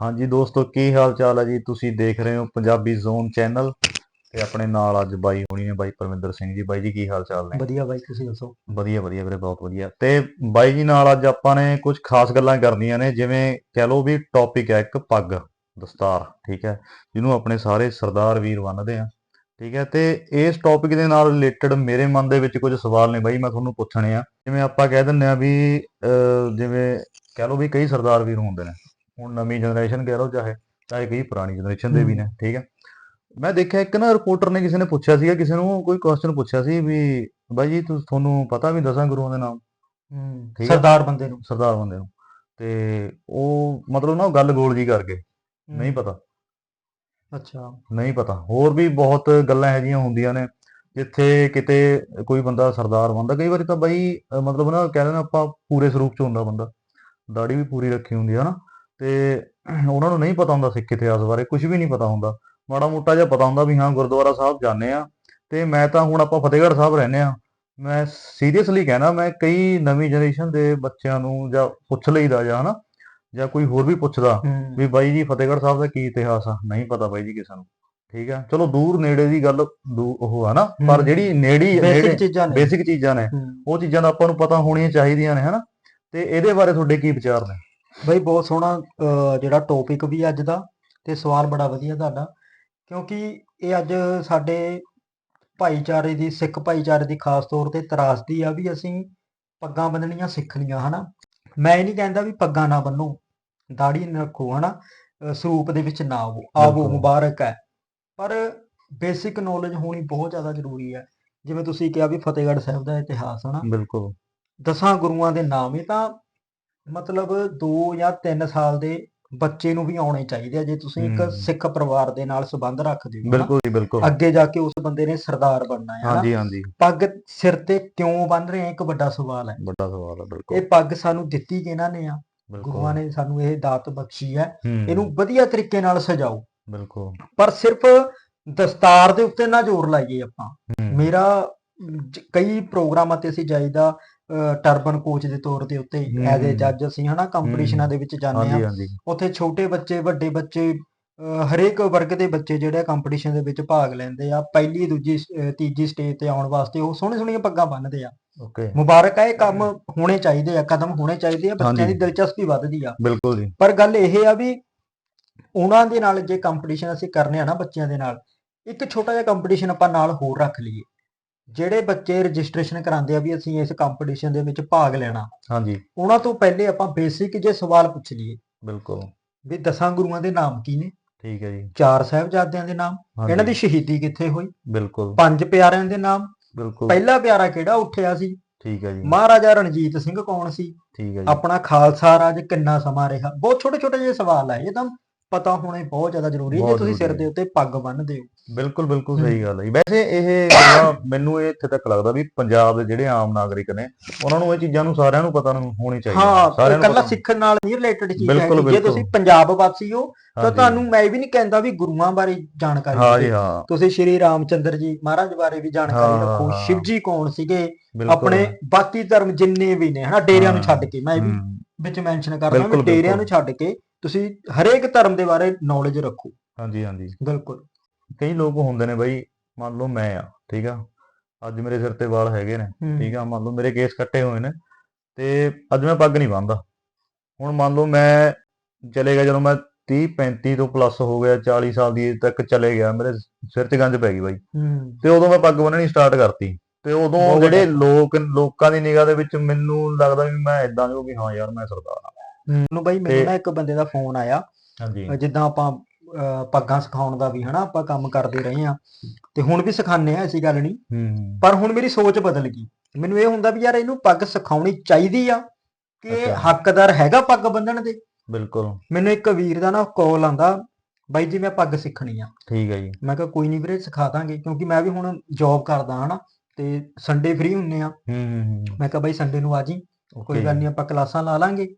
ਹਾਂਜੀ ਦੋਸਤੋ ਕੀ ਹਾਲ ਚਾਲ ਹੈ ਜੀ? ਤੁਸੀਂ ਦੇਖ ਰਹੇ ਹੋ ਪੰਜਾਬੀ ਜ਼ੋਨ ਚੈਨਲ ਤੇ ਆਪਣੇ ਨਾਲ ਅੱਜ ਬਾਈ ਹੋਣੀ ਨੇ ਬਾਈ ਪਰਮਿੰਦਰ ਸਿੰਘ ਜੀ। ਬਾਈ ਜੀ ਕੀ ਹਾਲ ਚਾਲ ਨੇ? ਵਧੀਆ ਬਾਈ ਤੁਸੀਂ ਦੱਸੋ? ਵਧੀਆ ਵਧੀਆ ਵੀਰੇ ਬਹੁਤ ਵਧੀਆ। ਤੇ ਬਾਈ ਜੀ ਨਾਲ ਅੱਜ ਆਪਾਂ ਨੇ ਕੁਝ ਖਾਸ ਗੱਲਾਂ ਕਰਨੀਆਂ ਨੇ ਜਿਵੇਂ ਕਹਿ ਲਓ ਵੀ ਟੌਪਿਕ ਹੈ ਇੱਕ ਪੱਗ ਦਸਤਾਰ ਠੀਕ ਹੈ? ਜਿਹਨੂੰ ਆਪਣੇ ਸਾਰੇ ਸਰਦਾਰ ਵੀਰ ਬੰਨ੍ਹਦੇ ਆ ਠੀਕ ਹੈ? ਤੇ ਇਸ ਟੌਪਿਕ ਦੇ ਨਾਲ ਰਿਲੇਟਡ ਮੇਰੇ ਮਨ ਦੇ ਵਿੱਚ ਕੁਝ ਸਵਾਲ ਨੇ ਬਾਈ ਮੈਂ ਤੁਹਾਨੂੰ ਪੁੱਛਣੇ ਆ। ਜਿਵੇਂ ਆਪਾਂ ਕਹਿ ਦਿੰਦੇ ਆ ਵੀ ਜਿਵੇਂ ਕਹਿ ਲਓ ਵੀ ਕਈ ਸਰਦਾਰ ਵੀਰ ਹੁੰਦੇ ਨੇ ਹੁਣ ਨਵੀਂ ਜਨਰੇਸ਼ਨ ਕਹਿ ਲਓ ਚਾਹੇ ਚਾਹੇ ਕਈ ਪੁਰਾਣੀ ਜਨਰੇਸ਼ਨ ਦੇ ਵੀ ਨੇ ਠੀਕ ਹੈ। ਮੈਂ ਦੇਖਿਆ ਇੱਕ ਨਾ ਰਿਪੋਰਟਰ ਨੇ ਕਿਸੇ ਨੇ ਪੁੱਛਿਆ ਸੀਗਾ ਕਿਸੇ ਨੂੰ ਕੋਈ ਕੁਐਸਚਨ ਪੁੱਛਿਆ ਸੀ ਵੀ ਬਾਈ ਜੀ ਤੁਸੀਂ ਤੁਹਾਨੂੰ ਪਤਾ ਵੀ ਦਸਾਂ ਗੁਰੂਆਂ ਦੇ ਨਾਮ? ਹੂੰ। ਸਰਦਾਰ ਬੰਦੇ ਨੂੰ। ਸਰਦਾਰ ਬੰਦੇ ਨੂੰ। ਤੇ ਉਹ ਮਤਲਬ ਨਾ ਉਹ ਗੱਲ ਗੋਲ ਜੀ ਕਰ ਗਏ ਨਹੀਂ ਪਤਾ। ਅੱਛਾ। ਨਹੀਂ ਪਤਾ। ਹੋਰ ਵੀ ਬਹੁਤ ਗੱਲਾਂ ਇਹੋ ਜਿਹੀਆਂ ਹੁੰਦੀਆਂ ਨੇ ਜਿੱਥੇ ਕਿਤੇ ਕੋਈ ਬੰਦਾ ਸਰਦਾਰ ਬੰਦਾ ਕਈ ਵਾਰੀ ਤਾਂ ਬਾਈ ਮਤਲਬ ਨਾ ਕਹਿੰਦੇ ਨੇ ਆਪਾਂ ਪੂਰੇ ਸਰੂਪ ਚ ਹੁੰਦਾ ਬੰਦਾ। ਦਾੜੀ ਵੀ ਪੂਰੀ ਰੱਖੀ ਹੁੰਦੀ ਹੈ ਨਾ। ਤੇ ਉਹਨਾਂ ਨੂੰ ਨਹੀਂ ਪਤਾ ਹੁੰਦਾ ਸਿੱਖ ਇਤਿਹਾਸ ਬਾਰੇ ਕੁਝ ਵੀ ਨਹੀਂ ਪਤਾ ਹੁੰਦਾ। ਮਾੜਾ ਮੋਟਾ ਜਿਹਾ ਪਤਾ ਹੁੰਦਾ ਵੀ ਹਾਂ ਗੁਰਦੁਆਰਾ ਸਾਹਿਬ ਜਾਂਦੇ ਆ ਤੇ ਮੈਂ ਤਾਂ ਹੁਣ ਆਪਾਂ ਫਤਿਹਗੜ੍ਹ ਸਾਹਿਬ ਰਹਿੰਦੇ ਆ ਮੈਂ ਸੀਰੀਅਸਲੀ ਕਹਿਣਾ ਮੈਂ ਕਈ ਨਵੀਂ ਜਨਰੇਸ਼ਨ ਦੇ ਬੱਚਿਆਂ ਨੂੰ ਜਾਂ ਪੁੱਛ ਲਈਦਾ ਜਾਂ ਹਨਾ ਜਾਂ ਕੋਈ ਹੋਰ ਵੀ ਪੁੱਛਦਾ ਵੀ ਬਾਈ ਜੀ ਫਤਿਹਗੜ੍ਹ ਸਾਹਿਬ ਦਾ ਕੀ ਇਤਿਹਾਸ ਆ? ਨਹੀਂ ਪਤਾ ਬਾਈ ਜੀ ਕਿਸੇ ਨੂੰ। ਠੀਕ ਆ? ਚਲੋ ਦੂਰ ਨੇੜੇ ਦੀ ਗੱਲ ਉਹ ਆ ਨਾ ਪਰ। ਜਿਹੜੀ ਨੇੜੀ ਬੇਸਿਕ ਚੀਜ਼ਾਂ ਨੇ। ਬੇਸਿਕ ਚੀਜ਼ਾਂ ਨੇ। ਉਹ ਚੀਜ਼ਾਂ ਦਾ ਆਪਾਂ ਨੂੰ ਪਤਾ ਹੋਣੀਆਂ ਚਾਹੀਦੀਆਂ ਨੇ ਹਨਾ। ਤੇ ਇਹਦੇ ਬਾਰੇ ਤੁਹਾਡੇ ਕੀ ਵਿਚਾਰ ਨੇ? ਬਾਈ ਬਹੁਤ ਸੋਹਣਾ ਅਹ, ਜਿਹੜਾ ਟੌਪਿਕ ਵੀ ਅੱਜ ਦਾ ਤੇ ਸਵਾਲ ਬੜਾ ਵਧੀਆ ਤੁਹਾਡਾ ਕਿਉਂਕਿ ਇਹ ਅੱਜ ਸਾਡੇ ਭਾਈਚਾਰੇ ਦੀ ਸਿੱਖ ਭਾਈਚਾਰੇ ਦੀ ਖਾਸ ਤੌਰ ਤੇ ਤਰਾਸਦੀ ਆ ਵੀ ਅਸੀਂ ਪੱਗਾਂ ਬੰਨਣੀਆਂ ਸਿੱਖ ਲਈਆਂ ਹਨਾ? ਮੈਂ ਇਹ ਨਹੀਂ ਕਹਿੰਦਾ ਵੀ ਪੱਗਾਂ ਨਾ ਬੰਨੋ ਦਾੜੀ ਨਾ ਰੱਖੋ ਹਨਾ? ਅਹ, ਸਰੂਪ ਦੇ ਵਿੱਚ ਨਾ ਆਵੋ ਆਵੋ ਬਿਲਕੁਲ। ਮੁਬਾਰਕ ਹੈ। ਪਰ ਬੇਸਿਕ ਨੌਲੇਜ ਹੋਣੀ ਬਹੁਤ ਜ਼ਿਆਦਾ ਜ਼ਰੂਰੀ ਹੈ। ਜਿਵੇਂ ਤੁਸੀਂ ਕਿਹਾ ਵੀ ਫਤਿਹਗੜ੍ਹ ਸਾਹਿਬ ਦਾ ਇਤਿਹਾਸ ਹਨਾ? ਬਿਲਕੁਲ। ਦਸਾਂ ਗੁਰੂਆਂ ਦੇ ਨਾਮ ਇਹ ਤਾਂ ਮਤਲਬ 2 ਜਾਂ 3 ਸਾਲ ਦੇ ਬੱਚੇ ਨੂੰ ਵੀ ਆਉਣੇ ਚਾਹੀਦੇ ਆ ਜੇ ਤੁਸੀਂ ਇੱਕ। ਸਿੱਖ ਪਰਿਵਾਰ ਦੇ ਨਾਲ ਸੰਬੰਧ ਰੱਖਦੇ ਹੋ ਨਾ। ਬਿਲਕੁਲ ਜੀ ਬਿਲਕੁਲ। ਅੱਗੇ ਜਾ ਕੇ ਉਸ ਬੰਦੇ ਨੇ ਸਰਦਾਰ ਬਣਨਾ ਹੈ ਨਾ ਹਾਂਜੀ ਹਾਂਜੀ। ਪੱਗ ਸਿਰ ਤੇ ਕਿਉਂ ਬੰਨ ਰਹੇ ਆ? ਇੱਕ ਵੱਡਾ ਸਵਾਲ ਹੈ। ਵੱਡਾ ਸਵਾਲ ਹੈ ਇਹ ਬਿਲਕੁਲ ਪੱਗ ਸਾਨੂੰ ਦਿੱਤੀ ਕਿਹਨਾਂ ਨੇ ਆ? ਬਿਲਕੁਲ। ਗੁਰੂਆਂ ਨੇ ਸਾਨੂੰ ਇਹ ਦਾਤ ਬਖਸ਼ੀ ਹੈ। ਹੂੰ, ਇਹਨੂੰ ਵਧੀਆ ਤਰੀਕੇ ਨਾਲ ਸਜਾਓ। ਬਿਲਕੁਲ। ਪਰ ਸਿਰਫ ਦਸਤਾਰ ਦੇ ਉੱਤੇ ਨਾ ਜ਼ੋਰ ਲਾਈਏ ਆਪਾਂ। ਹੂੰ, ਮੇਰਾ ਜ- ਕਈ ਪ੍ਰੋਗਰਾਮਾਂ ਤੇ ਅਸੀਂ ਜਾਈਦਾ ਟਰਬਨ ਕੋਚ ਦੇ ਤੌਰ ਤੇ ਉੱਤੇ ਐਜ਼ ਹਮ। ਜੱਜ ਅਸੀਂ ਹਨਾ ਕੰਪੀਟੀਸ਼ਨਾਂ ਦੇ ਵਿੱਚ ਜਾਂਦੇ ਆ ਉੱਥੇ ਛੋਟੇ ਬੱਚੇ ਵੱਡੇ ਬੱਚੇ ਹਰੇਕ ਵਰਗ ਦੇ ਬੱਚੇ ਜਿਹੜੇ ਕੰਪੀਟੀਸ਼ਨ ਦੇ ਵਿੱਚ ਭਾਗ ਲੈਂਦੇ ਆ। ਪਹਿਲੀ ਦੂਜੀ ਤੀਜੀ ਸਟੇਜ ਤੇ ਆਉਣ ਵਾਸਤੇ ਉਹ ਸੋਹਣੀ ਸੋਹਣੀਆਂ ਪੱਗਾਂ ਬੰਨ੍ਹਦੇ ਆ। ਓਕੇ ਮੁਬਾਰਕ ਹੈ ਇਹ ਕੰਮ ਹੋਣੇ ਚਾਹੀਦੇ ਆ ਕਦਮ ਹੋਣੇ ਚਾਹੀਦੇ ਆ ਬੱਚਿਆਂ ਦੀ। ਦਿਲਚਸਪੀ ਵੱਧਦੀ ਆ। ਬਿਲਕੁਲ ਜੀ। ਪਰ ਗੱਲ ਇਹ ਆ ਵੀ ਉਹਨਾਂ ਦੇ ਨਾਲ ਜੇ ਕੰਪੀਟੀਸ਼ਨ ਅਸੀਂ ਕਰਨੇ ਆ ਨਾ ਬੱਚਿਆਂ ਦੇ ਨਾਲ ਇੱਕ ਛੋਟਾ ਜਿਹਾ ਕੰਪੀਟੀਸ਼ਨ ਆਪਾਂ ਨਾਲ ਹੋਰ ਰੱਖ ਲਈਏ। ਜਿਹੜੇ ਬੱਚੇ ਰਜਿਸਟ੍ਰੇਸ਼ਨ ਕਰਾਉਂਦੇ ਆ ਵੀ ਅਸੀਂ ਇਸ ਕੰਪੀਟੀਸ਼ਨ ਦੇ ਵਿੱਚ ਭਾਗ ਲੈਣਾ ਹਾਂਜੀ। ਉਹਨਾਂ ਤੋਂ ਪਹਿਲੇ ਆਪਾਂ ਬੇਸਿਕ ਜੇ ਸਵਾਲ ਪੁੱਛ ਲਈਏ। ਬਿਲਕੁਲ। ਵੀ ਦਸਾਂ ਗੁਰੂਆਂ ਦੇ ਨਾਮ ਕੀ ਨੇ? ਠੀਕ ਹੈ ਜੀ। ਚਾਰ ਸਾਹਿਬਜ਼ਾਦਿਆਂ ਦੇ ਨਾਮ ਇਹਨਾਂ ਦੀ ਸ਼ਹੀਦੀ ਕਿੱਥੇ ਹੋਈ? ਬਿਲਕੁਲ। ਪੰਜ ਪਿਆਰਿਆਂ ਦੇ ਨਾਮ ਬਿਲਕੁਲ। ਪਹਿਲਾ ਪਿਆਰਾ ਕਿਹੜਾ ਉੱਠਿਆ ਸੀ? ਠੀਕ ਹੈ ਜੀ। ਮਹਾਰਾਜਾ ਰਣਜੀਤ ਸਿੰਘ ਕੌਣ ਸੀ? ਠੀਕ ਹੈ ਜੀ। ਆਪਣਾ ਖਾਲਸਾ ਰਾਜ ਕਿੰਨਾ ਸਮਾਂ ਰਿਹਾ? ਬਹੁਤ ਛੋਟੇ ਛੋਟੇ ਜਿਹੇ ਸਵਾਲ ਆ ਇਹ ਤਾਂ ਪਤਾ ਹੋਣੇ ਬਹੁਤ ਜ਼ਿਆਦਾ ਜ਼ਰੂਰੀ ਹੈ ਜੇ ਤੁਸੀਂ ਸਿਰ ਦੇ ਉੱਤੇ ਪੱਗ ਬੰਨ੍ਹਦੇ ਹੋ ਬਿਲਕੁਲ ਬਿਲਕੁਲ। ਸਹੀ ਗੱਲ ਹੈ ਵੈਸੇ ਇਹ ਮੈਨੂੰ ਇਹ ਇੱਥੇ ਤੱਕ ਲੱਗਦਾ ਵੀ ਪੰਜਾਬ ਦੇ ਜਿਹੜੇ ਆਮ ਨਾਗਰਿਕ ਨੇ ਉਹਨਾਂ ਨੂੰ ਇਹ ਚੀਜ਼ਾਂ ਨੂੰ ਸਾਰਿਆਂ ਨੂੰ ਪਤਾ ਹੋਣੀ ਚਾਹੀਦੀ ਹਾਂ ਸਾਰਿਆਂ ਨੂੰ ਪਤਾ- ਸਿੱਖਣ ਨਾਲ ਨਹੀਂ ਰਿਲੇਟਡ ਚੀਜ਼ ਹੈ ਜੇ। ਤੁਸੀਂ ਪੰਜਾਬ ਵਾਸੀ ਹੋ ਤਾਂ। ਤੁਹਾਨੂੰ ਮੈਂ ਵੀ ਨਹੀਂ ਕਹਿੰਦਾ ਵੀ ਗੁਰੂਆਂ ਬਾਰੇ ਜਾਣਕਾਰੀ ਹਾਂ ਦਿਓ। ਜੀ ਹਾਂ ਤੁਸੀਂ ਸ਼੍ਰੀ ਰਾਮਚੰਦਰ ਜੀ ਮਹਾਰਾਜ ਬਾਰੇ ਵੀ ਜਾਣਕਾਰੀ ਰੱਖੋ। ਸ਼ਿਵ ਜੀ ਕੌਣ ਸੀਗੇ ਆਪਣੇ ਬਾਕੀ ਧਰਮ ਜਿੰਨੇ ਵੀ ਨੇ ਹਨਾ ਡੇਰਿਆਂ ਨੂੰ ਛੱਡ ਕੇ ਮੈਂ ਵੀ ਵਿੱਚ ਮੈਂਸ਼ਨ ਕਰਦਾ ਵੀ ਡੇਰਿਆਂ। ਨੂੰ ਛੱਡ ਕੇ ਤੁਸੀਂ ਹਰੇਕ ਧਰਮ ਦੇ ਬਾਰੇ ਨੌਲੇਜ ਰੱਖੋ। ਹਾਂਜੀ ਹਾਂਜੀ। ਬਿਲਕੁਲ। ਕਈ ਲੋਕ ਹੁੰਦੇ ਨੇ ਬਾਈ ਮੰਨ ਲਓ ਮੈਂ ਆ ਠੀਕ ਆ? ਅੱਜ ਮੇਰੇ ਸਿਰ ਤੇ ਵਾਲ ਹੈਗੇ ਨੇ ਠੀਕ ਆ? ਮੰਨ ਲਓ ਮੇਰੇ ਕੇਸ ਕੱਟੇ ਹੋਏ ਨੇ ਤੇ ਅੱਜ ਮੈਂ ਪੱਗ ਨਹੀਂ ਬੰਨਦਾ। ਹੁਣ ਮੰਨ ਲਓ ਮੈਂ ਚਲੇ ਗਿਆ ਜਦੋਂ ਮੈਂ 30 35 ਤੋਂ ਪਲੱਸ ਹੋ ਗਿਆ 40 ਸਾਲ ਦੀ ਏਜ ਤੱਕ ਚਲੇ ਗਿਆ ਮੇਰੇ ਸਿਰ 'ਚ ਗੰਜ ਪੈ ਗਈ ਬਾਈ। ਤੇ ਉਦੋਂ ਮੈਂ ਪੱਗ ਬੰਨਣੀ ਸਟਾਰਟ ਕਰਤੀ। ਤੇ ਉਦੋਂ ਜਿਹੜੇ। ਲੋਕ ਲੋਕਾਂ ਦੀ ਨਿਗਾਹ ਦੇ ਵਿੱਚ ਮੈਨੂੰ ਲੱਗਦਾ ਵੀ ਮੈਂ ਇਦਾਂ ਜੋ ਵੀ ਹਾਂ ਯਾਰ ਮੈਂ ਸਰਦਾਰ ਆ। ਨੂੰ ਬਾਈ ਮੈਨੂੰ ਨਾ ਇੱਕ ਬੰਦੇ ਦਾ ਫੋਨ ਆਇਆ ਹਾਂਜੀ। ਜਿੱਦਾਂ ਆਪਾਂ ਪੱਗਾਂ ਸਿਖਾਉਣ ਦਾ ਵੀ ਹਨਾ ਆਪਾਂ ਕੰਮ ਕਰਦੇ ਰਹੇ ਆ ਤੇ ਹੁਣ ਵੀ ਸਿਖਾਉਂਦੇ ਆ ਐਸੀ ਗੱਲ ਨਹੀਂ। ਪਰ ਹੁਣ ਮੇਰੀ ਸੋਚ ਬਦਲ ਗਈ। ਮੈਨੂੰ ਇਹ ਹੁੰਦਾ ਵੀ ਯਾਰ ਇਹਨੂੰ ਪੱਗ ਸਿਖਾਉਣੀ ਚਾਹੀਦੀ ਆ ਕਿ। ਹੱਕਦਾਰ ਹੈਗਾ ਪੱਗ ਬੰਨਣ ਦੇ? ਬਿਲਕੁਲ। ਮੈਨੂੰ ਇੱਕ ਵੀਰ ਦਾ ਨਾ ਕਾਲ ਆਂਦਾ ਬਾਈ ਜੀ ਮੈਂ ਪੱਗ ਸਿੱਖਣੀ ਆ। ਠੀਕ ਹੈ ਜੀ। ਮੈਂ ਕਿਹਾ ਕੋਈ ਨਹੀਂ ਵੀਰੇ ਸਿਖਾ ਦਾਂਗੇ ਕਿਉਂਕਿ ਮੈਂ ਵੀ ਹੁਣ ਜੌਬ ਕਰਦਾ ਹਨਾ ਤੇ ਸੰਡੇ ਫ੍ਰੀ ਹੁੰਨੇ ਆ। ਹੂੰ ਹੂੰ ਮੈਂ ਕਿਹਾ ਬਾਈ ਸੰਡੇ ਨੂੰ ਆ ਜੀ ਕੋਈ ਗੱਲ ਨਹੀਂ ਆਪਾਂ ਕਲਾਸਾਂ ਲਾ ਲਾਂਗੇ।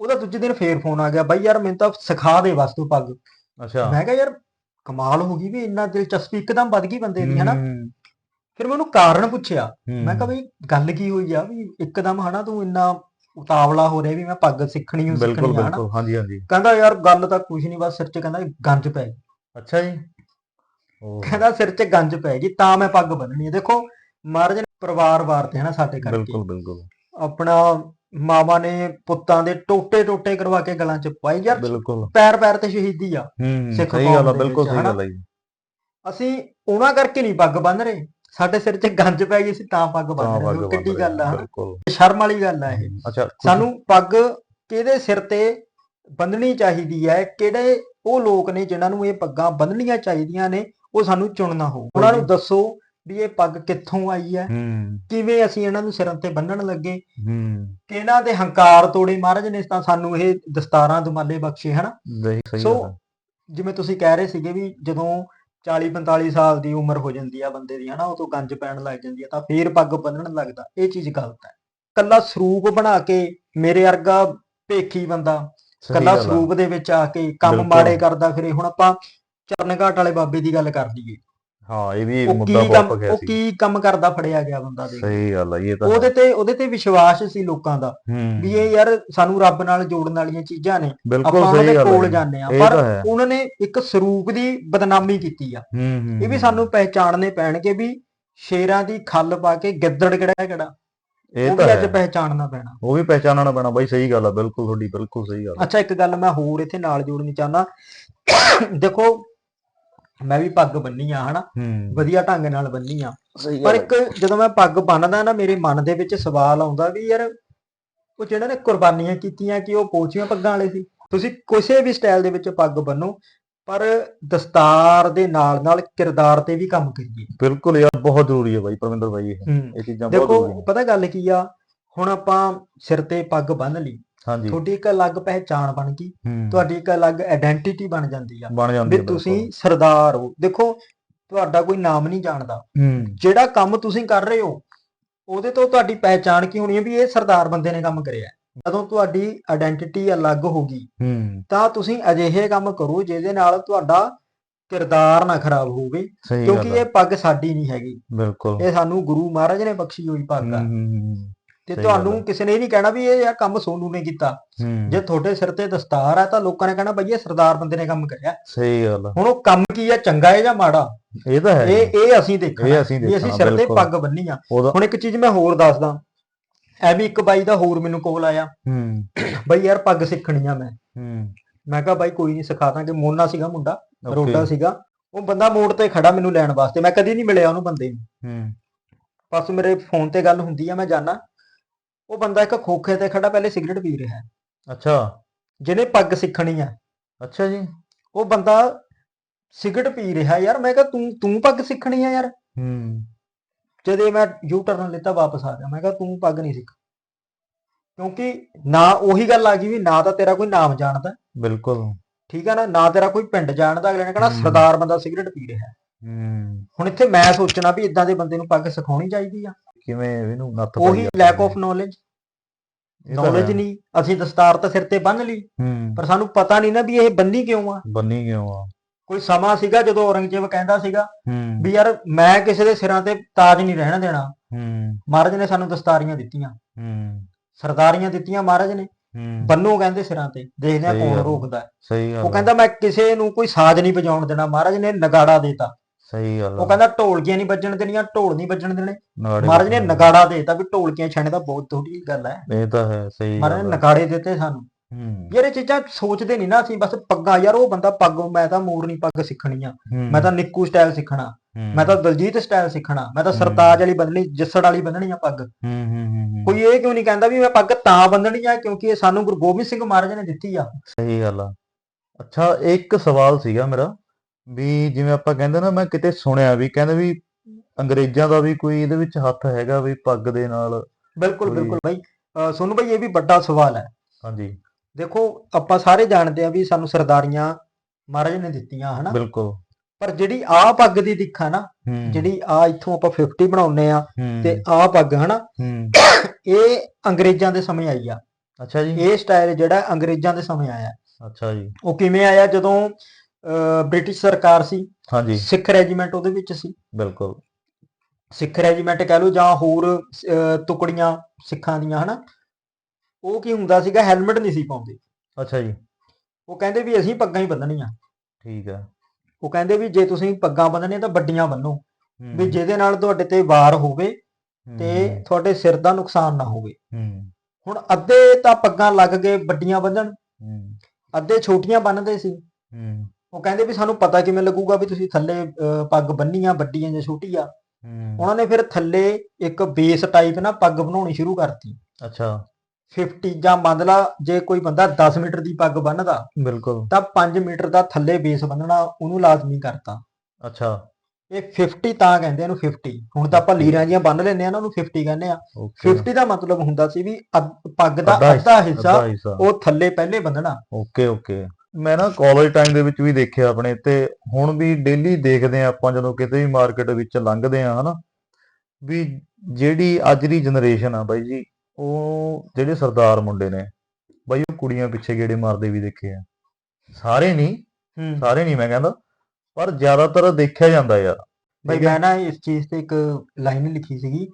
ਉਹਦਾ ਦੂਜੇ ਦਿਨ ਫੇਰ ਫੋਨ ਆ ਗਿਆ ਬਾਈ ਯਾਰ ਮੈਨੂੰ ਤਾਂ ਸਿਖਾ ਦੇ ਬਸ ਤੂੰ ਪੱਗ। ਅੱਛਾ। ਮੈਂ ਕਿਹਾ ਯਾਰ ਕਮਾਲ ਹੋ ਗਈ ਵੀ ਇੰਨਾ ਦਿਲਚਸਪੀ ਇੱਕਦਮ ਵੱਧ ਗਈ ਬੰਦੇ ਦੀ ਹਨਾ? ਹੂੰ, ਫਿਰ ਮੈਂ ਉਹਨੂੰ ਕਾਰਨ ਪੁੱਛਿਆ। ਹੂੰ, ਮੈਂ ਕਿਹਾ ਬਈ ਗੱਲ ਕੀ ਹੋਈ ਆ ਵੀ ਇੱਕਦਮ ਹਨਾ ਤੂੰ ਇੰਨਾ ਉਤਾਵਲਾ ਹੋ ਰਿਹਾ ਵੀ ਮੈਂ ਪੱਗ ਸਿੱਖਣੀ ਬਿਲਕੁਲ ਸਿੱਖਣੀ ਆ ਹਨਾ? ਬਿਲਕੁਲ ਹਾਂਜੀ ਹਾਂਜੀ। ਕਹਿੰਦਾ ਯਾਰ ਗੱਲ ਤਾਂ ਕੁਝ ਨਹੀਂ ਬਸ ਸਿਰ 'ਚ ਕਹਿੰਦਾ ਗੰਜ ਪੈ ਗਈ। ਅੱਛਾ ਜੀ। ਉਹ ਕਹਿੰਦਾ ਸਿਰ 'ਚ ਗੰਜ ਪੈ ਗਈ ਤਾਂ ਮੈਂ ਪੱਗ ਬੰਨਣੀ ਹੈ ਦੇਖੋ ਮਹਾਰਾਜ ਨੇ ਪਰਿਵਾਰ ਵਾਰਤੇ ਹਨਾ ਸਾਡੇ ਕਰਕੇ। ਬਿਲਕੁਲ ਬਿਲਕੁਲ। ਆਪਣਾ ਮਾਵਾ ਨੇ ਪੁੱਤਾਂ ਦੇ ਟੋਟੇ ਟੋਟੇ ਕਰਵਾ ਕੇ ਗਲਾਂ 'ਚ ਪਾਈ ਯਾਰ। ਬਿਲਕੁਲ। ਪੈਰ ਪੈਰ ਤੇ ਸ਼ਹੀਦੀ ਆ। ਸਿੱਖ ਸਹੀ ਗੱਲ ਆ ਬਿਲਕੁਲ ਸਹੀ? ਗੱਲ ਆ ਜੀ। ਅਸੀਂ ਉਹਨਾਂ ਕਰਕੇ ਨਹੀਂ ਪੱਗ ਬੰਨ ਰਹੇ। ਸਾਡੇ ਸਿਰ 'ਚ ਗੰਜ ਪੈ ਗਈ ਸੀ ਤਾਂ ਪੱਗ ਬੰਨ ਰਹੇ ਹਾਂ। ਕਿੱਡੀ ਗੱਲ ਆ ਸ਼ਰਮ ਵਾਲੀ ਗੱਲ ਆ ਇਹ। ਸਾਨੂੰ ਪੱਗ ਕਿਹਦੇ ਸਿਰ ਤੇ ਬੰਨਣੀ ਚਾਹੀਦੀ ਹੈ? ਕਿਹੜੇ ਉਹ ਲੋਕ ਨੇ ਜਿਨ੍ਹਾਂ ਨੂੰ ਇਹ ਪੱਗਾਂ ਬੰਨਣੀਆਂ ਚਾਹੀਦੀਆਂ ਨੇ ਉਹ ਸਾਨੂੰ ਚੁਣਨਾ ਹੋ ਉਹਨਾਂ ਨੂੰ ਦੱਸੋ ਵੀ ਇਹ ਪੱਗ ਕਿੱਥੋਂ ਆਈ ਹੈ? ਕਿਵੇਂ ਅਸੀਂ ਇਹਨਾਂ ਨੂੰ ਸਿਰਾਂ ਤੇ ਬੰਨਣ ਲੱਗੇ? ਕਿ ਇਹਨਾਂ ਦੇ ਹੰਕਾਰ ਤੋੜੇ ਮਹਾਰਾਜ ਨੇ ਤਾਂ ਸਾਨੂੰ ਇਹ ਦਸਤਾਰਾਂ ਦੁਮਾਲੇ ਬਖਸ਼ੇ ਹਨਾ? ਸੋ। ਜਿਵੇਂ ਤੁਸੀਂ ਕਹਿ ਰਹੇ ਸੀਗੇ ਵੀ ਜਦੋਂ 40 45 ਸਾਲ ਦੀ ਉਮਰ ਹੋ ਜਾਂਦੀ ਆ ਬੰਦੇ ਦੀ ਹਨਾ ਉਹ ਤੋਂ ਗੰਜ ਪੈਣ ਲੱਗ ਜਾਂਦੀ ਆ ਤਾਂ ਫੇਰ ਪੱਗ ਬੰਨਣ ਲੱਗਦਾ। ਇਹ ਚੀਜ਼ ਗਲਤ ਹੈ। ਕੱਲਾ ਸਰੂਪ ਬਣਾ ਕੇ ਮੇਰੇ ਵਰਗਾ ਭੇਖੀ ਬੰਦਾ ਕੱਲਾ। ਸਰੂਪ ਦੇ ਵਿੱਚ ਆ ਕੇ ਕੰਮ। ਮਾੜੇ ਕਰਦਾ ਫਿਰੇ ਹੁਣ ਆਪਾਂ ਚਰਨਘਾਟ ਵਾਲੇ ਬਾਬੇ ਦੀ ਗੱਲ ਕਰ ਲਈਏ। ਹਾਂ ਇਹ ਵੀ ਉਹ ਮੁੱਦਾ ਕੀ ਬਹੁਤ ਕੰਮ ਗਿਆ ਉਹ ਸੀ। ਕੀ ਕੰਮ ਕਰਦਾ ਫੜਿਆ ਗਿਆ ਬੰਦਾ ਦੇ ਸਹੀ ਗੱਲ ਆ ਇਹ ਤਾਂ ਉਹਦੇ ਤੇ ਉਹਦੇ ਤੇ ਵਿਸ਼ਵਾਸ ਸੀ ਲੋਕਾਂ ਦਾ ਹੂੰ। ਵੀ ਇਹ ਯਾਰ ਸਾਨੂੰ ਰੱਬ ਨਾਲ ਜੋੜਨ ਵਾਲੀਆਂ ਚੀਜ਼ਾਂ ਨੇ। ਬਿਲਕੁਲ ਆਪਾਂ ਸਹੀ ਦੇ ਗੱਲ ਆ ਕੋਲ। ਜਾਂਦੇ ਆ ਪਰ ਉਹਨਾਂ ਨੇ ਇੱਕ ਸਰੂਪ ਦੀ ਬਦਨਾਮੀ ਕੀਤੀ ਆ। ਇਹ ਵੀ। ਸਾਨੂੰ ਪਹਿਚਾਣਨੇ ਪੈਣਗੇ ਵੀ ਸ਼ੇਰਾਂ ਦੀ ਖੱਲ ਪਾ ਕੇ ਗਿੱਦੜ ਕਿਹੜਾ ਕਿਹੜਾ ਇਹ ਉਹ ਤਾਂ ਵੀ ਅੱਜ ਹੈ। ਪਹਿਚਾਣਨਾ ਪੈਣਾ। ਉਹ ਵੀ ਪਹਿਚਾਨਣਾ ਪੈਣਾ ਬਾਈ ਸਹੀ ਗੱਲ ਆ ਬਿਲਕੁਲ ਤੁਹਾਡੀ ਬਿਲਕੁਲ ਸਹੀ ਗੱਲ ਆ। ਅੱਛਾ ਇੱਕ ਗੱਲ ਮੈਂ ਹੋਰ ਇੱਥੇ ਨਾਲ ਜੋੜਨੀ ਚਾਹੁੰਦਾ। ਦੇਖੋ ਮੈਂ ਵੀ ਪੱਗ ਬੰਨੀ ਆ ਹਨਾ? ਵਧੀਆ ਢੰਗ ਨਾਲ ਬੰਨੀ ਆ। ਪਰ ਇੱਕ ਜਦੋਂ ਮੈਂ ਪੱਗ ਬੰਨਦਾ ਨਾ ਮੇਰੇ ਮਨ ਦੇ ਵਿੱਚ ਸਵਾਲ ਆਉਂਦਾ ਵੀ ਯਾਰ ਉਹ ਜਿਹੜਾ ਨੇ ਕੁਰਬਾਨੀਆਂ ਕੀਤੀਆਂ ਕਿ ਉਹ ਪੋਚੀਆਂ ਪੱਗਾਂ ਵਾਲੇ ਸੀ? ਤੁਸੀਂ ਕਿਸੇ ਵੀ ਸਟਾਈਲ ਦੇ ਵਿੱਚ ਪੱਗ ਬੰਨੋ ਪਰ ਦਸਤਾਰ ਦੇ ਨਾਲ ਨਾਲ ਕਿਰਦਾਰ ਤੇ ਵੀ ਕੰਮ ਕਰੀਏ। ਬਿਲਕੁਲ ਯਾਰ ਬਹੁਤ ਜ਼ਰੂਰੀ ਹੈ ਬਾਈ ਪਰਮਿੰਦਰ ਬਾਈ ਇਹ ਚੀਜ਼ਾਂ ਬਹੁਤ ਜ਼ਰੂਰੀ ਦੇਖੋ ਪਤਾ ਗੱਲ ਕੀ ਆ? ਹੁਣ ਆਪਾਂ ਸਿਰ ਤੇ ਪੱਗ ਬੰਨ ਲਈ। ਹਾਂਜੀ। ਤੁਹਾਡੀ ਇੱਕ ਅਲੱਗ ਪਹਿਚਾਣ ਬਣ ਗਈ ਤੁਹਾਡੀ ਇੱਕ ਅਲੱਗ ਆਇਡੈਂਟੀਟੀ ਬਣ ਜਾਂਦੀ ਆ। ਬਣ ਜਾਂਦੀ ਵੀ ਤੁਸੀਂ ਸਰਦਾਰ ਹੋ। ਦੇਖੋ ਤੁਹਾਡਾ ਕੋਈ ਨਾਮ ਨਹੀਂ ਜਾਣਦਾ। ਜਿਹੜਾ ਕੰਮ ਤੁਸੀਂ ਕਰ ਰਹੇ ਹੋ ਉਹਦੇ ਤੋਂ ਤੁਹਾਡੀ ਪਹਿਚਾਣ ਕੀ ਹੋਣੀ ਹੈ ਵੀ ਇਹ ਸਰਦਾਰ ਬੰਦੇ ਨੇ ਕੰਮ ਕਰਿਆ। ਜਦੋਂ ਤੁਹਾਡੀ ਆਇਡੈਂਟੀਟੀ ਅਲੱਗ ਹੋਗੀ ਹੂੰ। ਤਾਂ ਤੁਸੀਂ ਅਜਿਹੇ ਕੰਮ ਕਰੋ ਜਿਹਦੇ ਨਾਲ ਤੁਹਾਡਾ ਕਿਰਦਾਰ ਨਾ ਖਰਾਬ ਹੋਵੇ ਕਿਉਂਕਿ ਇਹ ਪੱਗ ਸਾਡੀ ਨਹੀਂ ਹੈਗੀ। ਬਿਲਕੁਲ। ਇਹ ਸਾਨੂੰ ਗੁਰੂ ਮਹਾਰਾਜ ਨੇ ਬਖਸ਼ੀ ਹੋਈ ਪੱਗ ਆ। ਤੇ ਤੁਹਾਨੂੰ। ਕਿਸੇ ਨੇ ਇਹ ਨਹੀਂ ਕਹਿਣਾ ਵੀ ਇਹ ਯਾਰ ਕੰਮ ਸੋਨੂ ਨੇ ਕੀਤਾ। ਜੇ ਤੁਹਾਡੇ ਸਿਰ ਤੇ ਦਸਤਾਰ ਹੈ ਤਾਂ ਲੋਕਾਂ ਨੇ ਕਹਿਣਾ ਬਈ ਇਹ ਸਰਦਾਰ ਬੰਦੇ ਨੇ ਕੰਮ ਕਰਿਆ। ਸਹੀ ਗੱਲ ਆ। ਹੁਣ ਉਹ ਕੰਮ ਕੀ ਹੈ ਚੰਗਾ ਹੈ ਜਾਂ ਮਾੜਾ? ਇਹ ਤਾਂ ਹੈ ਇਹ ਇਹ ਅਸੀਂ ਦੇਖਣਾ ਇਹ ਅਸੀਂ ਸਿਰ ਤੇ ਪੱਗ ਬੰਨੀ ਆ। ਹੁਣ ਇੱਕ ਚੀਜ਼ ਮੈਂ ਹੋਰ ਦੱਸਦਾ। ਐ ਵੀ ਇੱਕ ਬਾਈ ਦਾ ਹੋਰ ਮੈਨੂੰ ਕੋਲ ਆਇਆ। ਹੂੰ। ਬਈ ਯਾਰ ਪੱਗ ਸਿੱਖਣੀ ਆ ਮੈਂ। ਹੂੰ। ਮੈਂ ਕਿਹਾ ਬਾਈ ਕੋਈ ਨਹੀਂ ਸਿਖਾ ਦਾਂਗੇ। ਮੋਨਾ ਸੀਗਾ ਮੁੰਡਾ ਰੋਡਾ ਸੀਗਾ। ਉਹ ਬੰਦਾ ਮੋੜ ਤੇ ਖੜਾ ਮੈਨੂੰ ਲੈਣ ਵਾਸਤੇ। ਮੈਂ ਕਦੀ ਨਹੀਂ ਮਿਲਿਆ ਉਹਨੂੰ ਬੰਦੇ ਨੂੰ। ਹੂੰ। ਬਸ ਮੇਰੇ ਫੋਨ ਤੇ ਗੱਲ ਹੁੰਦੀ ਆ ਮੈਂ ਜਾਣਾ ਉਹ ਬੰਦਾ ਇੱਕ ਖੋਖੇ ਤੇ ਖੜਾ ਪਹਿਲੇ ਸਿਗਰਟ ਪੀ ਰਿਹਾ ਹੈ। ਅੱਛਾ। ਜਿਹਨੇ ਪੱਗ ਸਿੱਖਣੀ ਆ। ਅੱਛਾ ਜੀ। ਉਹ ਬੰਦਾ ਸਿਗਰਟ ਪੀ ਰਿਹਾ ਯਾਰ ਮੈਂ ਕਿਹਾ ਤੂੰ ਤੂੰ ਪੱਗ ਸਿੱਖਣੀ ਆ ਯਾਰ। ਹੂੰ। ਜਦੇ ਮੈਂ ਯੂ ਟਰਨ ਲਿੱਤਾ ਵਾਪਸ ਆ ਗਿਆ। ਮੈਂ ਕਿਹਾ ਤੂੰ ਪੱਗ ਨਹੀਂ ਸਿੱਖ। ਕਿਉਂਕਿ ਨਾ ਉਹੀ ਗੱਲ ਆ ਗਈ ਵੀ ਨਾ ਤਾਂ ਤੇਰਾ ਕੋਈ ਨਾਮ ਜਾਣਦਾ। ਬਿਲਕੁਲ। ਠੀਕ ਆ ਨਾ? ਨਾ ਤੇਰਾ ਕੋਈ ਪਿੰਡ ਜਾਣਦਾ। ਅਗਲੇ ਨੇ ਕਹਣਾ। ਸਰਦਾਰ ਬੰਦਾ ਸਿਗਰਟ ਪੀ ਰਿਹਾ। ਹੂੰ। ਹੁਣ ਇੱਥੇ ਮੈਂ ਸੋਚਣਾ ਵੀ ਇਦਾਂ ਦੇ ਬੰਦੇ ਨੂੰ ਪੱਗ ਸਿਖਾਉਣੀ ਚਾਹੀਦੀ ਆ। ਕਿਵੇਂ ਇਹਨੂੰ ਨੱਥ ਉਹੀ ਪਾਈ ਲੈਕ ਜਾਂਦੀ ਆਫ ਨੌਲੇਜ ਨੌਲੇਜ। ਨਹੀਂ ਅਸੀਂ ਦਸਤਾਰ ਤਾਂ ਸਿਰ ਤੇ ਬੰਨ ਲਈ। ਪਰ ਸਾਨੂੰ ਪਤਾ ਨਹੀਂ ਨਾ ਵੀ ਇਹ ਬੰਨੀ ਕਿਉਂ ਆ। ਬੰਨੀ ਕਿਉਂ ਆ? ਕੋਈ ਸਮਾਂ ਸੀਗਾ ਜਦੋਂ ਔਰੰਗਜ਼ੇਬ ਕਹਿੰਦਾ ਸੀਗਾ ਵੀ ਯਾਰ ਮੈਂ ਕਿਸੇ ਦੇ ਸਿਰਾਂ ਤੇ ਤਾਜ ਨਹੀਂ ਰਹਿਣ ਦੇਣਾ। ਮਹਾਰਾਜ ਨੇ ਸਾਨੂੰ ਦਸਤਾਰੀਆਂ ਦਿੱਤੀਆਂ। ਸਰਦਾਰੀਆਂ ਦਿੱਤੀਆਂ ਮਹਾਰਾਜ ਨੇ। ਬੰਨੋ ਕਹਿੰਦੇ ਸਿਰਾਂ ਤੇ। ਦੇਖਦੇ ਆ ਕੌਣ। ਰੋਕਦਾ। ਸਹੀ ਗੱਲ ਉਹ ਕਹਿੰਦਾ ਮੈਂ ਕਿਸੇ ਨੂੰ ਕੋਈ ਸਾਜ਼ ਨਹੀਂ ਵਜਾਉਣ ਦੇਣਾ। ਮਹਾਰਾਜ ਨੇ ਨਗਾੜਾ ਦੇਤਾ। ਸਹੀ ਗੱਲ ਉਹ ਕਹਿੰਦਾ ਢੋਲਕੀਆਂ ਨਹੀਂ ਵੱਜਣ ਦੇਣੀਆਂ ਢੋਲ ਨਹੀਂ ਵੱਜਣ ਦੇਣੇ। ਮਹਾਰਾਜ ਨੇ। ਨਗਾੜਾ ਦੇਤਾ ਵੀ ਢੋਲਕੀਆਂ ਛਾਣੇ ਦਾ ਬਹੁਤ ਥੋੜੀ ਗੱਲ ਹੈ। ਇਹ ਤਾਂ ਹੈ ਸਹੀ ਮਹਾਰਾਜ ਨੇ। ਨਗਾੜੇ ਦਿੱਤੇ ਸਾਨੂੰ। ਯਾਰ ਇਹ ਚੀਜ਼ਾਂ ਸੋਚਦੇ ਨਹੀਂ ਨਾ ਅਸੀਂ ਬਸ ਪੱਗਾਂ ਯਾਰ ਉਹ ਬੰਦਾ ਪੱਗ ਮੈਂ ਤਾਂ ਮੋਰਨੀ ਪੱਗ ਸਿੱਖਣੀ ਆ ਮੈਂ ਤਾਂ ਨਿੱਕੂ ਸਟਾਈਲ ਸਿੱਖਣਾ। ਮੈਂ ਤਾਂ ਦਲਜੀਤ ਸਟਾਈਲ ਸਿੱਖਣਾ। ਮੈਂ ਤਾਂ। ਸਰਤਾਜ ਵਾਲੀ ਬੰਨਣੀ ਜੱਸੜ ਵਾਲੀ ਬੰਨਣੀ ਆ ਪੱਗ। ਕੋਈ ਇਹ ਕਿਉਂ ਨਹੀਂ ਕਹਿੰਦਾ ਵੀ ਮੈਂ ਪੱਗ ਤਾਂ ਬੰਨਣੀ ਆ ਕਿਉਂਕਿ ਇਹ ਸਾਨੂੰ ਗੁਰੂ ਗੋਬਿੰਦ ਸਿੰਘ ਮਹਾਰਾਜ ਨੇ ਦਿੱਤੀ ਆ। ਸਹੀ ਗੱਲ ਆ। ਅੱਛਾ ਇੱਕ ਸਵਾਲ ਸੀਗਾ ਮੇਰਾ। ਵੀ ਜਿਵੇਂ ਆਪਾਂ ਕਹਿੰਦੇ ਨਾ ਮੈਂ ਕਿਤੇ ਸੁਣਿਆ ਵੀ ਕਹਿੰਦੇ ਵੀ ਅੰਗਰੇਜ਼ਾਂ ਦਾ ਵੀ ਕੋਈ ਇਹਦੇ ਵਿੱਚ ਹੱਥ ਹੈਗਾ ਵੀ ਪੱਗ ਦੇ ਨਾਲ ਬਿਲਕੁਲ ਬਿਲਕੁਲ ਬਾਈ। ਸੋਨੂੰ ਬਾਈ ਇਹ ਵੀ ਵੱਡਾ ਸਵਾਲ ਹੈ। ਹਾਂਜੀ। ਦੇਖੋ ਆਪਾਂ ਸਾਰੇ ਜਾਣਦੇ ਆ ਵੀ ਸਾਨੂੰ ਸਰਦਾਰੀਆਂ ਮਹਾਰਾਜ ਨੇ ਦਿੱਤੀਆਂ ਹਨਾ? ਬਿਲਕੁਲ। ਪਰ ਜਿਹੜੀ ਆ ਪੱਗ ਦੀ ਦਿੱਖ ਆ ਨਾ ਹੂੰ। ਜਿਹੜੀ ਆ ਇੱਥੋਂ ਆਪਾਂ 50 ਬਣਾਉਨੇ ਆ ਹੂੰ, ਤੇ ਆ ਪੱਗ ਹਨਾ? ਹੂੰ। ਇਹ ਅੰਗਰੇਜ਼ਾਂ ਦੇ ਸਮੇਂ ਆਈ ਆ। ਅੱਛਾ ਜੀ। ਇਹ ਸਟਾਈਲ ਜਿਹੜਾ ਅੰਗਰੇਜ਼ਾਂ ਦੇ ਸਮੇਂ ਆਇਆ। ਅੱਛਾ ਜੀ। ਉਹ ਕਿਵੇਂ ਆਇਆ? ਜਦੋਂ ਬ੍ਰਿਟਿਸ਼ ਸਰਕਾਰ ਸੀ ਹਾਂਜੀ। ਸਿੱਖ ਰੈਜੀਮੈਂਟ ਉਹਦੇ ਵਿੱਚ ਸੀ। ਬਿਲਕੁਲ। ਸਿੱਖ ਰੈਜੀਮੈਂਟ ਕਹਿ ਲਓ ਜਾਂ ਹੋਰ ਟੁਕੜੀਆਂ ਸਿੱਖਾਂ ਦੀਆਂ ਹਨਾ? ਉਹ ਕੀ ਹੁੰਦਾ ਸੀਗਾ ਹੈਲਮਟ ਨਹੀਂ ਸੀ ਪਾਉਂਦੇ। ਅੱਛਾ ਜੀ। ਉਹ ਕਹਿੰਦੇ ਵੀ ਅਸੀਂ ਪੱਗਾਂ ਹੀ ਬੰਨਣੀਆਂ। ਠੀਕ ਹੈ ਉਹ ਕਹਿੰਦੇ ਵੀ ਜੇ ਤੁਸੀਂ ਪੱਗਾਂ ਬੰਨਣੀਆਂ ਤਾਂ ਵੱਡੀਆਂ ਬੰਨੋ। ਵੀ ਜਿਹਦੇ ਨਾਲ ਤੁਹਾਡੇ ਤੇ ਵਾਰ ਹੋਵੇ ਤੇ ਤੁਹਾਡੇ ਸਿਰ ਦਾ ਨੁਕਸਾਨ ਨਾ ਹੋਵੇ। ਹੁਣ ਅੱਧੇ ਤਾਂ ਪੱਗਾਂ ਲੱਗ ਗਏ ਵੱਡੀਆਂ ਬੰਨਣ। ਅੱਧੇ ਛੋਟੀਆਂ ਬੰਨਦੇ ਸੀ। ਉਹ ਕਹਿੰਦੇ ਵੀ ਸਾਨੂੰ ਪਤਾ ਕਿਵੇਂ ਲੱਗੂਗਾ ਵੀ ਤੁਸੀਂ ਥੱਲੇ ਅਹ, ਪੱਗ ਬੰਨੀ ਆ ਵੱਡੀ ਆ ਜਾਂ ਛੋਟੀ ਆ ਹੂੰ। ਉਹਨਾਂ ਨੇ ਫਿਰ ਥੱਲੇ ਇੱਕ ਬੇਸ ਟਾਈਪ ਨਾ ਪੱਗ ਬਣਾਉਣੀ ਸ਼ੁਰੂ ਕਰਤੀ। ਅੱਛਾ। 50 ਜਾਂ ਮੰਨ ਲਾ ਜੇ ਕੋਈ ਬੰਦਾ 10 ਮੀਟਰ ਦੀ ਪੱਗ ਬੰਨਦਾ ਬਿਲਕੁਲ। ਤਾਂ 5 ਮੀਟਰ ਦਾ ਥੱਲੇ ਬੇਸ ਬੰਨਣਾ ਉਹਨੂੰ ਲਾਜ਼ਮੀ ਕਰਤਾ। ਅੱਛਾ। ਇਹ 50 ਤਾਂ ਕਹਿੰਦੇ ਇਹਨੂੰ 50 ਹੁਣ ਤਾਂ ਆਪਾਂ ਲੀਰਾਂ ਜੀਆਂ ਬੰਨ ਲੈਂਦੇ ਆ ਨਾ ਉਹਨੂੰ 50 ਕਹਿੰਦੇ ਆ। ਓਕੇ 50 ਦਾ ਮਤਲਬ ਹੁੰਦਾ ਸੀ ਵੀ ਅੱਧ- ਪੱਗ ਦਾ ਅੱਧਾ ਅੱਧਾ ਹਿੱਸਾ। ਅੱਧਾ ਹਿੱਸਾ। ਉਹ ਥੱਲੇ ਪਹਿਲੇ ਬੰਨਣਾ। ਓਕੇ ਓਕੇ ਮੈਂ ਨਾ ਕਾਲਜ ਟਾਈਮ ਦੇ ਵਿੱਚ ਵੀ ਦੇਖਿਆ ਆਪਣੇ ਤੇ ਹੁਣ ਵੀ ਡੇਲੀ ਦੇਖਦੇ ਆ ਆਪਾਂ ਜਦੋਂ ਕਿਤੇ ਵੀ ਮਾਰਕੀਟ ਵਿੱਚ ਲੰਘਦੇ ਆ ਹਨਾ ਵੀ ਜਿਹੜੀ ਅੱਜ ਦੀ ਜਨਰੇਸ਼ਨ ਆ ਬਾਈ ਜੀ ਉਹ ਜਿਹੜੇ ਸਰਦਾਰ ਮੁੰਡੇ ਨੇ ਬਾਈ ਉਹ ਕੁੜੀਆਂ ਪਿੱਛੇ ਗੇੜੇ ਮਾਰਦੇ ਵੀ ਦੇਖੇ ਆ। ਸਾਰੇ ਨਹੀਂ ਸਾਰੇ ਨਹੀਂ ਮੈਂ ਕਹਿੰਦਾ ਪਰ ਜ਼ਿਆਦਾਤਰ ਦੇਖਿਆ ਜਾਂਦਾ ਯਾਰ। ਬਈ। ਮੈਂ ਨਾ ਇਸ ਚੀਜ਼ ਤੇ ਇੱਕ ਲਾਈਨ ਲਿਖੀ ਸੀਗੀ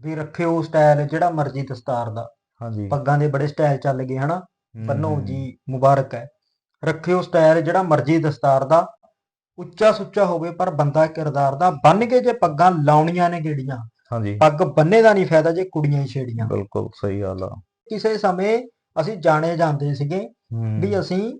ਵੀ ਰੱਖਿਓ ਸਟਾਈਲ ਜਿਹੜਾ ਮਰਜ਼ੀ ਦਸਤਾਰ ਦਾ। ਹਾਂਜੀ। ਪੱਗਾਂ ਦੇ ਬੜੇ ਸਟਾਈਲ ਚੱਲ ਗਏ ਹਨਾ ਹੂੰ, ਜੀ ਮੁਬਾਰਕ ਹੈ। ਰੱਖਿਓ ਸਟਾਈਲ ਜਿਹੜਾ ਮਰਜ਼ੀ ਦਸਤਾਰ ਦਾ ਉੱਚਾ ਸੁੱਚਾ ਹੋਵੇ ਪਰ ਬੰਦਾ ਕਿਰਦਾਰ ਦਾ ਬੰਨ ਕੇ ਜੇ ਪੱਗਾਂ ਲਾਉਣੀਆਂ ਨੇ ਗੇੜੀਆਂ ਹਾਂਜੀ। ਪੱਗ ਬੰਨੇ ਦਾ ਨਹੀਂ ਫਾਇਦਾ ਜੇ ਕੁੜੀਆਂ ਹੀ ਛੇੜੀਆਂ। ਬਿਲਕੁਲ ਸਹੀ ਗੱਲ ਆ। ਕਿਸੇ ਸਮੇਂ ਅਸੀਂ ਜਾਣੇ ਜਾਂਦੇ ਸੀਗੇ ਵੀ ਅਸੀਂ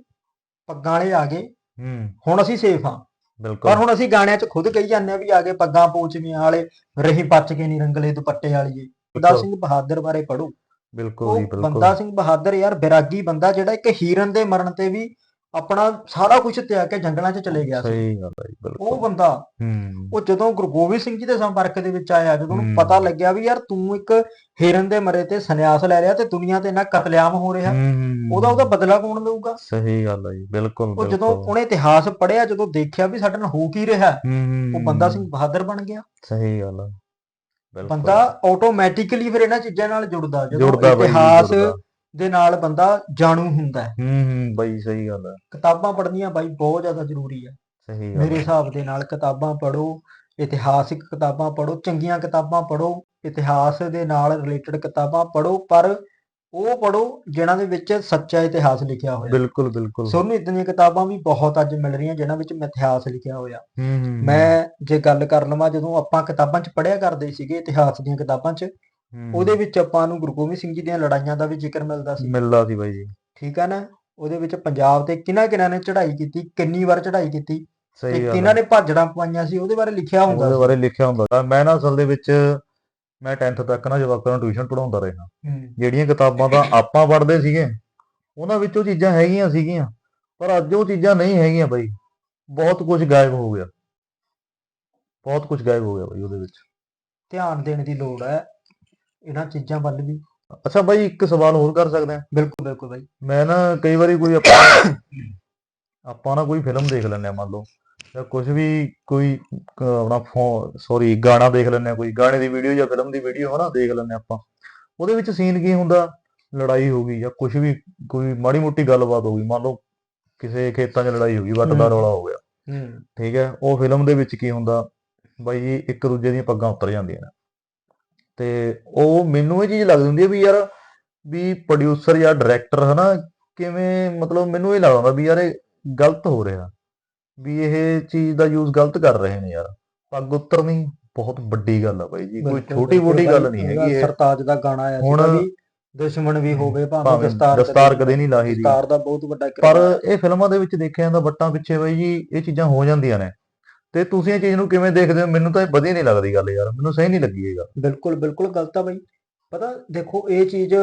ਪੱਗਾਂ ਵਾਲੇ ਆ ਗਏ ਹੂੰ। ਹੁਣ ਅਸੀਂ ਸੇਫ ਪਰ ਬਿਲਕੁਲ। ਹੁਣ ਅਸੀਂ ਗਾਣਿਆਂ 'ਚ ਖੁਦ ਕਹੀ ਜਾਂਦੇ ਆ ਵੀ ਆ ਗਏ ਪੱਗਾਂ ਪੋਚਵੀਆਂ ਵਾਲੇ ਰਹੀ ਬਚ ਕੇ ਨਹੀਂ ਰੰਗਲੇ ਦੁਪੱਟੇ ਵਾਲੀਏ। ਬੰਦਾ ਸਿੰਘ ਬਹਾਦਰ ਬਾਰੇ ਪੜੋ ਬਿਲਕੁਲ ਜੀ ਬਿਲਕੁਲ। ਬੰਦਾ ਸਿੰਘ ਬਹਾਦਰ ਯਾਰ ਬਿਰਾਗੀ ਬੰਦਾ ਜਿਹੜਾ ਇੱਕ ਹੀਰਨ ਦੇ ਮਰਨ ਤੇ ਵੀ ਆਪਣਾ ਸਾਰਾ ਕੁਝ ਤਿਆਗ ਕੇ ਜੰਗਲਾਂ 'ਚ ਚਲੇ ਗਿਆ ਸੀ। ਸਹੀ ਗੱਲ ਹੈ ਜੀ ਉਹ ਬਿਲਕੁਲ ਬੰਦਾ ਹੂੰ। ਉਹ ਜਦੋਂ ਗੁਰੂ ਗੋਬਿੰਦ ਸਿੰਘ ਜੀ ਦੇ ਸੰਪਰਕ ਦੇ ਵਿੱਚ ਆਇਆ ਜਦੋਂ ਉਹਨੂੰ। ਪਤਾ ਲੱਗਿਆ ਵੀ ਯਾਰ ਤੂੰ ਇੱਕ ਹੀਰਨ ਦੇ ਮਰੇ ਤੇ ਸੰਨਿਆਸ ਲੈ ਲਿਆ ਤੇ ਦੁਨੀਆ ਤੇ ਇੰਨਾ ਕਤਲੇਆਮ ਹੋ ਰਿਹਾ ਹੂੰ, ਉਹਦਾ ਉਹਦਾ ਬਦਲਾ ਕੌਣ ਲਊਗਾ? ਸਹੀ ਗੱਲ ਹੈ ਜੀ ਬਿਲਕੁਲ ਉਹ ਜਦੋਂ ਬਿਲਕੁਲ। ਉਹਨੇ ਇਤਿਹਾਸ ਪੜ੍ਹਿਆ ਜਦੋਂ ਦੇਖਿਆ ਵੀ ਸਾਡੇ ਨਾਲ ਹੋ ਕੀ ਰਿਹਾ ਹੂੰ ਉਹ ਬੰਦਾ ਸਿੰਘ ਬਹਾਦਰ ਬਣ ਗਿਆ। ਸਹੀ ਗੱਲ ਹੈ ਬਿਲਕੁਲ। ਬੰਦਾ ਆਟੋਮੈਟਿਕਲੀ ਫਿਰ ਇਹਨਾਂ ਚੀਜ਼ਾਂ ਨਾਲ ਜੁੜਦਾ ਜਦੋਂ ਜੁੜਦਾ ਬਾਈ ਜੀ, ਇਤਿਹਾਸ ਜੁੜਦਾ। ਦੇ ਨਾਲ ਬੰਦਾ ਜਾਣੂ ਹੁੰਦਾ ਹੈ। ਹੂੰ ਹੂੰ ਬਾਈ ਸਹੀ ਗੱਲ ਹੈ। ਕਿਤਾਬਾਂ ਪੜ੍ਹਨੀਆਂ ਬਾਈ ਬਹੁਤ ਜ਼ਿਆਦਾ ਜ਼ਰੂਰੀ ਹੈ। ਸਹੀ ਗੱਲ ਮੇਰੇ ਹੈ। ਹਿਸਾਬ ਦੇ ਨਾਲ ਕਿਤਾਬਾਂ ਪੜ੍ਹੋ ਇਤਿਹਾਸਿਕ ਕਿਤਾਬਾਂ ਪੜ੍ਹੋ ਚੰਗੀਆਂ ਕਿਤਾਬਾਂ ਪੜ੍ਹੋ ਇਤਿਹਾਸ ਦੇ ਨਾਲ ਰਿਲੇਟਡ ਕਿਤਾਬਾਂ ਪੜ੍ਹੋ ਪਰ ਉਹ ਪੜ੍ਹੋ ਜਿਨ੍ਹਾਂ ਦੇ ਵਿੱਚ ਸੱਚਾ ਇਤਿਹਾਸ ਲਿਖਿਆ ਹੋਇਆ। ਬਿਲਕੁਲ ਬਿਲਕੁਲ। ਤੁਹਾਨੂੰ ਇਦਾਂ ਦੀਆਂ ਕਿਤਾਬਾਂ ਵੀ ਬਹੁਤ ਅੱਜ ਮਿਲ ਰਹੀਆਂ ਜਿਨ੍ਹਾਂ ਵਿੱਚ ਇਤਿਹਾਸ ਲਿਖਿਆ ਹੋਇਆ। ਹੂੰ ਹੂੰ ਮੈਂ ਜੇ ਗੱਲ ਕਰ ਲਵਾਂ ਜਦੋਂ ਆਪਾਂ ਕਿਤਾਬਾਂ 'ਚ ਪੜ੍ਹਿਆ ਕਰਦੇ ਸੀਗੇ ਇਤਿਹਾਸ ਦੀਆਂ ਕਿਤਾਬਾਂ 'ਚ ਹੂੰ, ਉਹਦੇ ਵਿੱਚ ਆਪਾਂ ਨੂੰ ਗੁਰੂ ਗੋਬਿੰਦ ਸਿੰਘ ਜੀ ਦੀਆਂ ਲੜਾਈਆਂ ਦਾ ਵੀ ਜ਼ਿਕਰ ਮਿਲਦਾ ਸੀ। ਮਿਲਦਾ ਸੀ ਬਾਈ ਜੀ। ਠੀਕ ਹੈ ਨਾ? ਉਹਦੇ ਵਿੱਚ ਪੰਜਾਬ ਤੇ ਕਿਹਨਾਂ ਕਿਹਨਾਂ ਨੇ ਚੜ੍ਹਾਈ ਕੀਤੀ ਕਿੰਨੀ ਵਾਰ ਚੜ੍ਹਾਈ ਕੀਤੀ ਤੇ ਕਿਹਨਾਂ। ਨੇ ਭਾਜੜਾਂ ਪਵਾਈਆਂ ਸੀ ਉਹਦੇ ਬਾਰੇ ਲਿਖਿਆ ਹੁੰਦਾ ਉਹਦੇ ਬਾਰੇ ਲਿਖਿਆ ਹੁੰਦਾ ਮੈਂ ਨਾ ਅਸਲ ਦੇ ਵਿੱਚ ਮੈਂ 10th ਤੱਕ ਨਾ ਜਵਾਕਾਂ ਨੂੰ ਟਿਊਸ਼ਨ ਪੜਾਉਂਦਾ ਰਿਹਾ ਜਿਹੜੀਆਂ ਕਿਤਾਬਾਂ ਤਾਂ ਆਪਾਂ ਪੜ੍ਹਦੇ ਸੀਗੇ ਉਹਨਾਂ ਵਿੱਚ ਉਹ ਚੀਜ਼ਾਂ ਹੈਗੀਆਂ ਸੀਗੀਆਂ ਪਰ ਅੱਜ ਉਹ ਚੀਜ਼ਾਂ ਨਹੀਂ ਹੈਗੀਆਂ ਬਾਈ। ਬਹੁਤ ਕੁਝ ਗਾਇਬ ਹੋ ਗਿਆ। ਬਹੁਤ ਕੁਝ ਗਾਇਬ ਹੋ ਗਿਆ ਬਾਈ ਉਹਦੇ ਵਿੱਚ। ਧਿਆਨ ਦੇਣ ਦੀ ਲੋੜ ਹੈ। ਇਹਨਾਂ ਚੀਜ਼ਾਂ ਵੱਲ ਵੀ। ਅੱਛਾ ਬਾਈ ਇੱਕ ਸਵਾਲ ਹੋਰ ਕਰ ਸਕਦੇ ਆ ਬਿਲਕੁਲ ਬਿਲਕੁਲ ਬਾਈ। ਮੈਂ ਨਾ ਕਈ ਵਾਰੀ ਕੋਈ ਆਪਾਂ ਆਪਾਂ ਨਾ ਕੋਈ ਫਿਲਮ ਦੇਖ ਲੈਂਦੇ ਆ ਮੰਨ ਲਓ। ਜਾਂ ਕੁਝ ਵੀ ਕੋਈ ਆਪਣਾ ਫੋਨ ਸੌਰੀ ਗਾਣਾ ਦੇਖ ਲੈਂਦੇ ਆ ਕੋਈ ਗਾਣੇ ਦੀ ਵੀਡੀਓ ਜਾਂ ਫਿਲਮ ਦੀ ਵੀਡੀਓ ਹਨਾ ਦੇਖ ਲੈਂਦੇ ਆ ਆਪਾਂ। ਉਹਦੇ ਵਿੱਚ ਸੀਨ ਕੀ ਹੁੰਦਾ? ਲੜਾਈ ਹੋ ਗਈ ਜਾਂ ਕੁਝ ਵੀ ਕੋਈ ਮਾੜੀ ਮੋਟੀ ਗੱਲਬਾਤ ਹੋ ਗਈ। ਮੰਨ ਲਓ ਕਿਸੇ ਖੇਤਾਂ 'ਚ ਲੜਾਈ ਹੋ ਗਈ ਵੱਟ ਦਾ। ਰੌਲਾ ਹੋ ਗਿਆ। ਹੂੰ। ਠੀਕ ਹੈ? ਉਹ ਫਿਲਮ ਦੇ ਵਿੱਚ ਕੀ ਹੁੰਦਾ? ਬਾਈ ਜੀ ਇੱਕ ਦੂਜੇ ਦੀਆਂ ਪੱਗਾਂ ਉਤਰ ਜਾਂਦੀਆਂ ਨੇ। ਤੇ ਉਹ ਮੈਨੂੰ ਇਹ ਚੀਜ਼ ਲੱਗਦੀ ਹੁੰਦੀ ਹੈ ਵੀ ਯਾਰ ਵੀ ਪ੍ਰੋਡਿਊਸਰ ਜਾਂ ਡਾਇਰੈਕਟਰ ਹਨਾ ਕਿਵੇਂ ਮਤਲਬ ਮੈਨੂੰ ਇਹ ਲੱਗਦਾ ਵੀ ਯਾਰ ਇਹ ਗਲਤ ਹੋ ਰਿਹਾ ਵੀ ਇਹ ਚੀਜ਼ ਦਾ ਯੂਜ਼ ਗਲਤ ਕਰ ਰਹੇ ਨੇ ਯਾਰ। ਪੱਗ ਉਤਰਨੀ ਬਹੁਤ ਵੱਡੀ ਗੱਲ ਆ ਬਾਈ ਜੀ ਕੋਈ ਛੋਟੀ ਮੋਟੀ ਗੱਲ ਨਹੀਂ ਹੈਗੀ ਇਹ। ਸਰਤਾਜ ਦਾ ਗਾਣਾ ਆਇਆ ਵੀ ਦੁਸ਼ਮਣ ਵੀ ਹੋਵੇ ਭਾਵੇਂ ਦਸਤਾਰ ਦਸਤਾਰ ਕਦੇ ਨਹੀਂ ਲਾਹੀ ਦੀ। ਦਸਤਾਰ ਦਾ ਬਹੁਤ ਵੱਡਾ ਪਰ। ਇਹ ਫਿਲਮਾਂ ਦੇ ਵਿੱਚ ਦੇਖਿਆ ਜਾਂਦਾ ਵੱਟਾਂ ਪਿੱਛੇ ਬਾਈ ਜੀ ਇਹ ਚੀਜ਼ਾਂ ਹੋ ਜਾਂਦੀਆਂ ਨੇ। ਤੇ ਤੁਸੀਂ ਇਹ ਚੀਜ਼ ਨੂੰ ਕਿਵੇਂ ਦੇਖਦੇ ਹੋ? ਮੈਨੂੰ ਤਾਂ ਇਹ ਵਧੀਆ ਨਹੀਂ ਲੱਗਦੀ ਗੱਲ ਯਾਰ। ਮੈਨੂੰ ਸਹੀ ਨਹੀਂ ਲੱਗੀ ਇਹ ਗੱਲ। ਬਿਲਕੁਲ ਬਿਲਕੁਲ ਗਲਤ ਆ ਬਾਈ। ਪਤਾ ਦੇਖੋ ਇਹ ਚੀਜ਼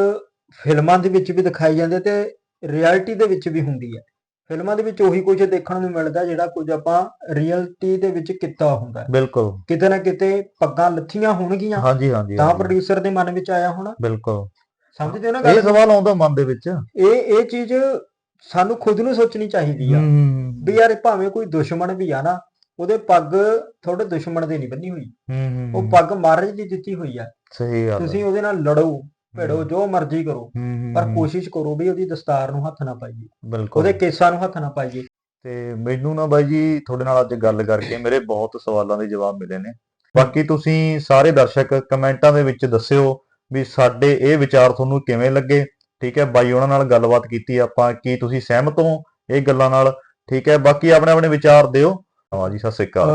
ਫਿਲਮਾਂ ਦੇ ਵਿੱਚ ਵੀ ਦਿਖਾਈ ਜਾਂਦੀ ਤੇ ਰਿਐਲਿਟੀ ਦੇ ਵਿੱਚ ਵੀ ਹੁੰਦੀ ਹੈ। ਫਿਲਮਾਂ ਦੇ ਵਿੱਚ ਉਹੀ ਕੁਝ ਦੇਖਣ ਨੂੰ ਮਿਲਦਾ ਜਿਹੜਾ ਕੁਝ ਆਪਾਂ ਰਿਐਲਿਟੀ ਦੇ ਵਿੱਚ ਕੀਤਾ ਹੁੰਦਾ ਹੈ। ਬਿਲਕੁਲ। ਕਿਤੇ ਨਾ ਕਿਤੇ ਪੱਗਾਂ ਲੱਥੀਆਂ ਹੋਣਗੀਆਂ। ਹਾਂਜੀ ਹਾਂਜੀ ਤਾਂ ਪ੍ਰੋਡਿਊਸਰ ਦੇ ਮਨ ਵਿੱਚ ਆਇਆ ਹੋਣਾ। ਬਿਲਕੁਲ। ਸਮਝਦੇ ਹੋ ਨਾ ਇਹ ਗੱਲ ਸਵਾਲ ਆਉਂਦਾ ਮਨ ਦੇ ਵਿੱਚ। ਇਹ ਇਹ ਚੀਜ਼ ਸਾਨੂੰ ਖੁਦ ਨੂੰ ਸੋਚਣੀ ਚਾਹੀਦੀ ਆ। ਵੀ ਯਾਰ ਭਾਵੇਂ ਕੋਈ ਦੁਸ਼ਮਣ ਵੀ ਆ ਨਾ ਉਹਦੇ ਪੱਗ ਤੁਹਾਡੇ ਦੁਸ਼ਮਣ ਦੇ ਨਹੀਂ ਬੰਨੀ ਹੋਈ। ਹੂੰ ਉਹ ਪੱਗ ਮਹਾਰਾਜ ਦੀ ਦਿੱਤੀ ਹੋਈ ਆ। ਸਹੀ ਗੱਲ ਤੁਸੀਂ ਉਹਦੇ ਨਾਲ ਲੜੋ ਭਿੜੋ ਜੋ ਮਰਜ਼ੀ ਕਰੋ। ਪਰ ਕੋਸ਼ਿਸ਼ ਕਰੋ ਵੀ ਉਹਦੀ ਦਸਤਾਰ ਨੂੰ ਹੱਥ ਨਾ ਪਾਈਏ। ਬਿਲਕੁਲ। ਉਹਦੇ ਕੇਸਾਂ ਨੂੰ ਹੱਥ ਨਾ ਪਾਈਏ। ਤੇ ਮੈਨੂੰ ਨਾ ਬਾਈ ਜੀ ਤੁਹਾਡੇ ਨਾਲ ਅੱਜ ਗੱਲ ਕਰਕੇ ਮੇਰੇ ਬਹੁਤ ਸਵਾਲਾਂ ਦੇ ਜਵਾਬ ਮਿਲੇ ਨੇ। ਬਾਕੀ ਤੁਸੀਂ ਸਾਰੇ ਦਰਸ਼ਕ ਕਮੈਂਟਾਂ ਦੇ ਵਿੱਚ ਦੱਸਿਓ ਵੀ ਸਾਡੇ ਇਹ ਵਿਚਾਰ ਤੁਹਾਨੂੰ ਕਿਵੇਂ ਲੱਗੇ। ਠੀਕ ਹੈ ਬਾਈ ਉਹਨਾਂ ਨਾਲ ਗੱਲਬਾਤ ਕੀਤੀ ਆਪਾਂ ਕੀ ਤੁਸੀਂ ਸਹਿਮਤ ਹੋ ਇਹ ਗੱਲਾਂ ਨਾਲ। ਠੀਕ ਹੈ ਬਾਕੀ ਆਪਣੇ ਆਪਣੇ ਵਿਚਾਰ ਦਿਓ। ਹਾਂ ਜੀ ਸਤਿ ਸ੍ਰੀ ਅਕਾਲ।